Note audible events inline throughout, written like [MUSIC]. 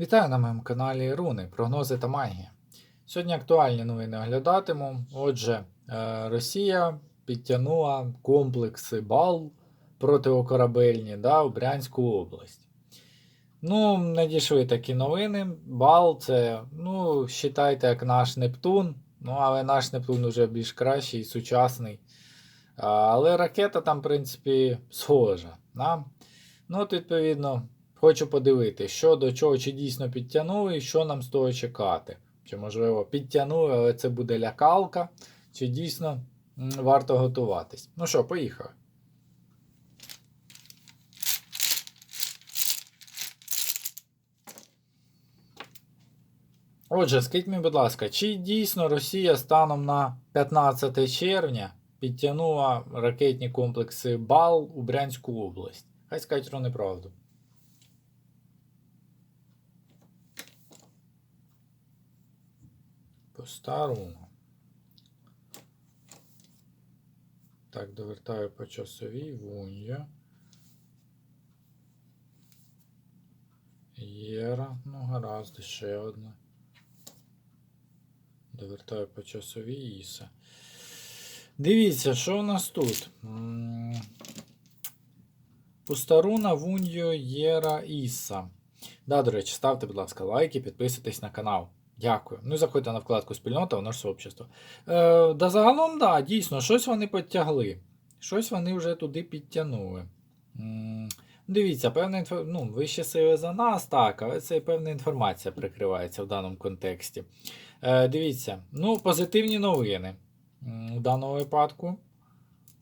Вітаю на моєму каналі Руни, прогнози та магія. Сьогодні актуальні новини оглядатиму. Отже, е, Росія підтягнула комплекси БАЛ протикорабельні да, у Брянську область. Ну, надійшли такі новини. БАЛ це, ну, вважайте, як наш Нептун. Ну, але наш Нептун вже більш кращий сучасний. Але ракета там, в принципі, схожа. Да? Ну, от, відповідно, Хочу подивити, що до чого, чи дійсно підтягнули, і що нам з того чекати. Чи, можливо, підтягнули, але це буде лякалка, чи дійсно варто готуватись. Ну що, поїхали. Отже, скажіть мені, будь ласка, чи дійсно Росія станом на 15 червня підтягнула ракетні комплекси БАЛ у Брянську область? Хай скажуть про неправду. По-старому. Так, довертаю по часовій вунья. Єра, ну гаразд, ще одна. Довертаю по часовій Іса. Дивіться, що у нас тут? Пустаруна, Вуньо, Єра, Іса. Да, до речі, ставте, будь ласка, лайки, підписуйтесь на канал. Дякую. Ну і заходьте на вкладку спільнота у наше сообщество. Е, да загалом, да, дійсно, щось вони підтягли. Щось вони вже туди підтягнули. М, Дивіться, певна інфо... ну, вище сили за нас, так, але це певна інформація прикривається в даному контексті. Е, дивіться, ну, позитивні новини м, в даному випадку.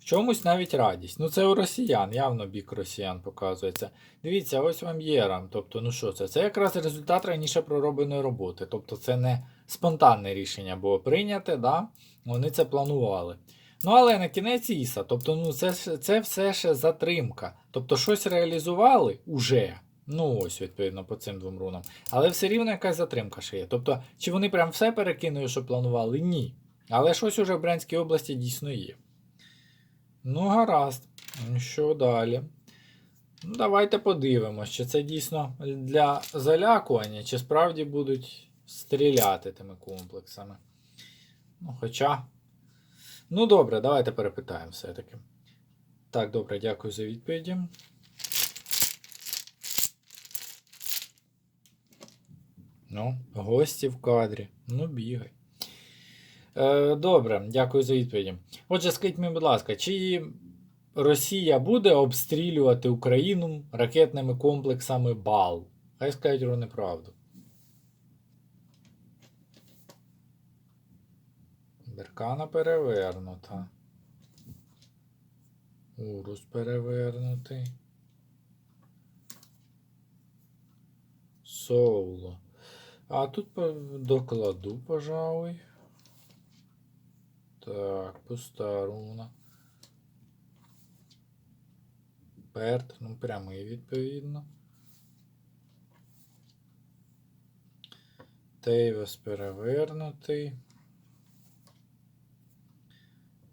В чомусь навіть радість. Ну, це у росіян, явно бік росіян показується. Дивіться, ось вам є Тобто, ну що це? Це якраз результат раніше проробленої роботи. Тобто, це не спонтанне рішення було прийняте, да? вони це планували. Ну, але на кінець Іса, тобто, ну, це, це все ще затримка. Тобто, щось реалізували уже. Ну, ось, відповідно, по цим двом рунам. Але все рівно якась затримка ще є. Тобто, чи вони прям все перекинули, що планували? Ні. Але щось уже в Брянській області дійсно є. Ну, гаразд. Що далі? Ну, давайте подивимось, чи це дійсно для залякування, чи справді будуть стріляти тими комплексами. Ну, хоча. Ну, добре, давайте перепитаємо все-таки. Так, добре, дякую за відповіді. Ну, гості в кадрі. Ну, бігай. Е, добре, дякую за відповіді. Отже, скажіть мені, будь ласка, чи Росія буде обстрілювати Україну ракетними комплексами БАЛ? Хай скажуть про неправду. Беркана перевернута. Урус перевернутий. Соуло. А тут докладу, пожалуй. Так, пуста руна. Перт, ну прямий відповідно. Тейвес перевернутий.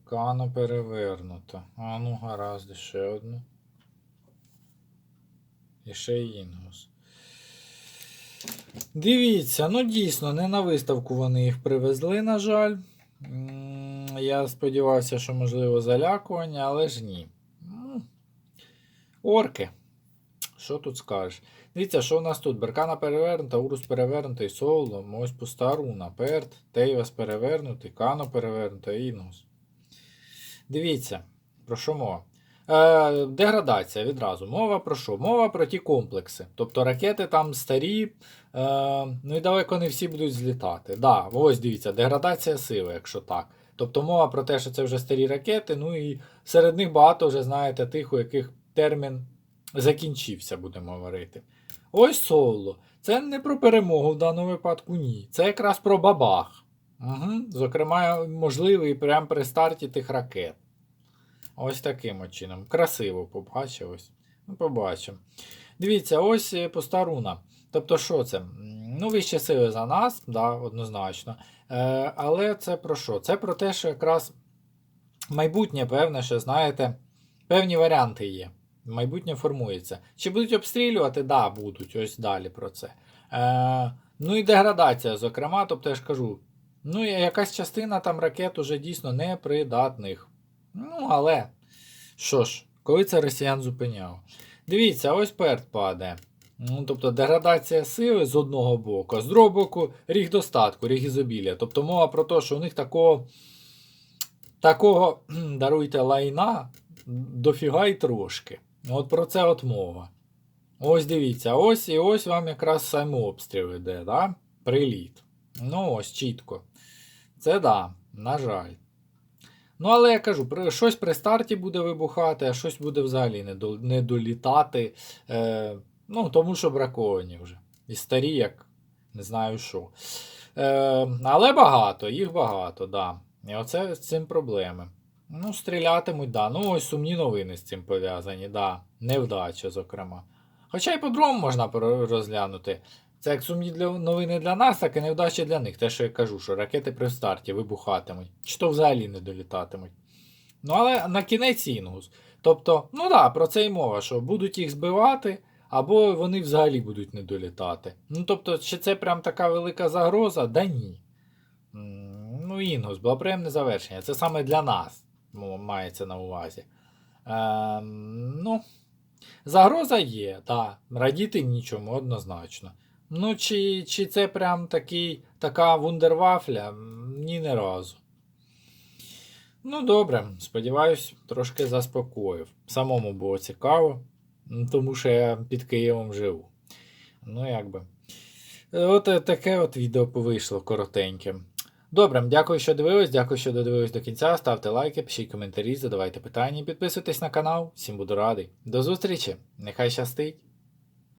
Кано перевернуто. А ну гаразд, ще одну. І ще Інгус. Дивіться, ну дійсно, не на виставку вони їх привезли, на жаль. Я сподівався, що можливо залякування, але ж ні. Орки. Що тут скажеш? Дивіться, що у нас тут? Беркана перевернута, Урус перевернутий, Соло, ось пуста руна, Перт, Тейвас перевернутий, Кано перевернута, Інгус. Дивіться, про що мова? Е, деградація відразу. Мова про що? Мова про ті комплекси. Тобто ракети там старі, е, ну і далеко не всі будуть злітати. Да, ось дивіться, деградація сили, якщо так. Тобто мова про те, що це вже старі ракети, ну і серед них багато вже, знаєте, тих, у яких термін закінчився, будемо говорити. Ось соло. Це не про перемогу в даному випадку, ні. Це якраз про бабах. Угу. Зокрема, можливий прямо при старті тих ракет. Ось таким чином. Красиво побачив. Ну, побачимо. Дивіться, ось е, пуста руна. Тобто, що це? Ну, вище сили за нас, да, однозначно. Е, але це про що? Це про те, що якраз майбутнє, певне, що, знаєте, певні варіанти є. Майбутнє формується. Чи будуть обстрілювати? Да, будуть. Ось далі про це. Е, ну і деградація, зокрема, тобто я ж кажу. Ну, якась частина там ракет уже дійсно непридатних. Ну, але що ж, коли це росіян зупиняв? Дивіться, ось перт падає. Ну, тобто деградація сили з одного боку, а з другого боку ріг достатку, ріг ізобілля. Тобто мова про те, що у них такого, такого [CLEARS THROAT] даруйте лайна дофіга й трошки. От про це от мова. Ось дивіться, ось і ось вам якраз саме обстріл іде, да? Приліт. Ну, ось чітко. Це да, на жаль. Ну, але я кажу, щось при старті буде вибухати, а щось буде взагалі не долітати. Е, ну, тому що браковані вже. І старі, як не знаю що. Е, але багато, їх багато, да. І оце з цим проблеми. Ну, стрілятимуть, да. Ну, ось сумні новини з цим пов'язані, да. Невдача, зокрема. Хоча й по-другому можна розглянути. Це як сумні для новини для нас, так і невдачі для них. Те, що я кажу, що ракети при старті вибухатимуть, чи то взагалі не долітатимуть. Ну, але на кінець інгус. Тобто, ну да, про це й мова, що будуть їх збивати, або вони взагалі будуть не долітати. Ну, тобто, чи це прям така велика загроза? Да ні. Ну, інгус, благоприємне завершення. Це саме для нас мається на увазі. Ем, ну, загроза є, так. Радіти нічому, однозначно. Ну, чи, чи це прям такий, така вундервафля? Ні, не разу. Ну, добре, сподіваюсь, трошки заспокоїв. Самому було цікаво, тому що я під Києвом живу. Ну, якби. От е, таке от відео вийшло коротеньке. Добре, дякую, що дивились, дякую, що додивились до кінця. Ставте лайки, пишіть коментарі, задавайте питання, підписуйтесь на канал. Всім буду радий. До зустрічі! Нехай щастить!